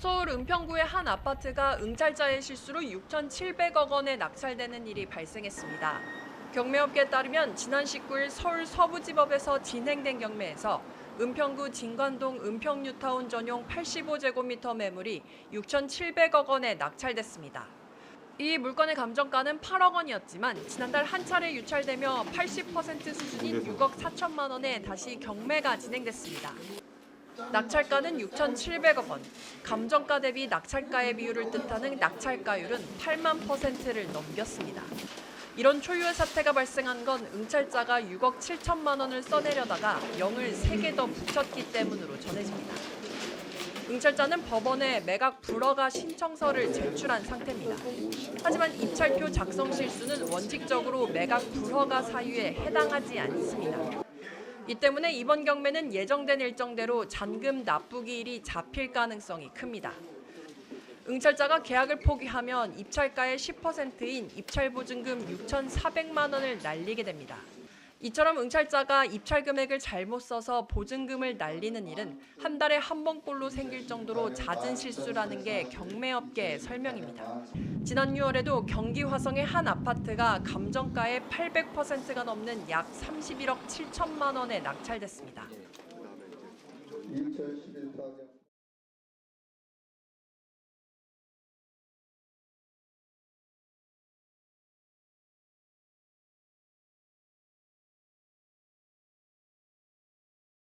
서울 은평구의 한 아파트가 응찰자의 실수로 6,700억 원에 낙찰되는 일이 발생했습니다. 경매업계에 따르면 지난 19일 서울 서부지법에서 진행된 경매에서 은평구 진관동 은평뉴타운 전용 85제곱미터 매물이 6,700억 원에 낙찰됐습니다. 이 물건의 감정가는 8억 원이었지만 지난달 한 차례 유찰되며 80% 수준인 6억 4천만 원에 다시 경매가 진행됐습니다. 낙찰가는 6,700억 원, 감정가 대비 낙찰가의 비율을 뜻하는 낙찰가율은 8만 퍼센트를 넘겼습니다. 이런 초유의 사태가 발생한 건 응찰자가 6억 7천만 원을 써내려다가 0을 3개 더 붙였기 때문으로 전해집니다. 응찰자는 법원에 매각 불허가 신청서를 제출한 상태입니다. 하지만 입찰표 작성 실수는 원칙적으로 매각 불허가 사유에 해당하지 않습니다. 이 때문에 이번 경매는 예정된 일정대로 잔금 납부기일이 잡힐 가능성이 큽니다. 응찰자가 계약을 포기하면 입찰가의 10%인 입찰보증금 6,400만 원을 날리게 됩니다. 이처럼 응찰자가 입찰 금액을 잘못 써서 보증금을 날리는 일은 한 달에 한 번꼴로 생길 정도로 잦은 실수라는 게 경매업계의 설명입니다. 지난 6월에도 경기 화성의 한 아파트가 감정가의 800%가 넘는 약 31억 7천만 원에 낙찰됐습니다. 2011 타격